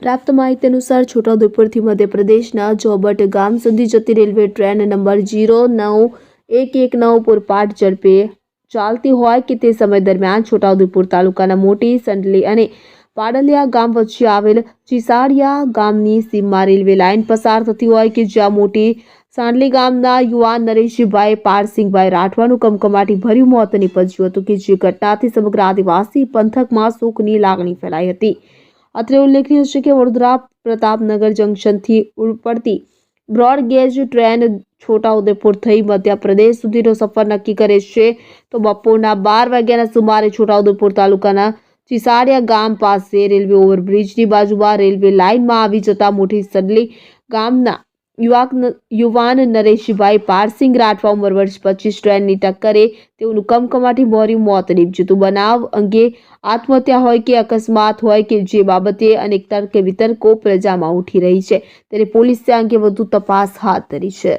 પ્રાપ્ત માહિતી અનુસાર છોટાઉદેપુરથી મધ્યપ્રદેશના જોબટ ગામ સુધી જતી રેલવે ટ્રેન નંબર જીરો નવ એક એક નવ પૂરપાટ ઝડપે ચાલતી હોય કે તે સમય દરમિયાન છોટાઉદેપુર તાલુકાના મોટી, સંડલી અને પાડલિયા ગામ વચ્ચે આવેલ ચિસાડિયા ગામની સીમમાં રેલવે લાઇન પસાર થતી હોય કે જ્યાં મોટી સાંડલી ગામના યુવાન નરેશભાઈ પારસિંહભાઈ રાઠવાનું કમકમાટી ભર્યું મોત નીપજ્યું હતું કે જે ઘટનાથી સમગ્ર આદિવાસી પંથકમાં શોકની લાગણી ફેલાઈ હતી. અત્રે ઉલ્લેખનીય છે કે વડોદરા પ્રતાપનગર જંકશનથી ઉપડતી બ્રોડગેજ ટ્રેન છોટાઉદેપુર થઈ મધ્યપ્રદેશ સુધીનો સફર નક્કી કરે છે તો બપોરના બાર વાગ્યાના સુમારે છોટાઉદેપુર તાલુકાના ચિસાડિયા ગામ પાસે રેલવે ઓવરબ્રિજની બાજુમાં રેલવે લાઇનમાં આવી જતા મોટી સડલી ગામના યુવાન નરેશભાઈ પારસિંગ રાઠવા ઉંમર વર્ષ પચીસ ટ્રેનની ટક્કરે તેઓનું કમકમાટી ભર્યું મોત નીપજ્યું હતું. બનાવ અંગે આત્મહત્યા હોય કે અકસ્માત હોય કે જે બાબતે અનેક તર્ક વિતર્કો પ્રજામાં ઉઠી રહી છે, ત્યારે પોલીસે અંગે વધુ તપાસ હાથ ધરી છે.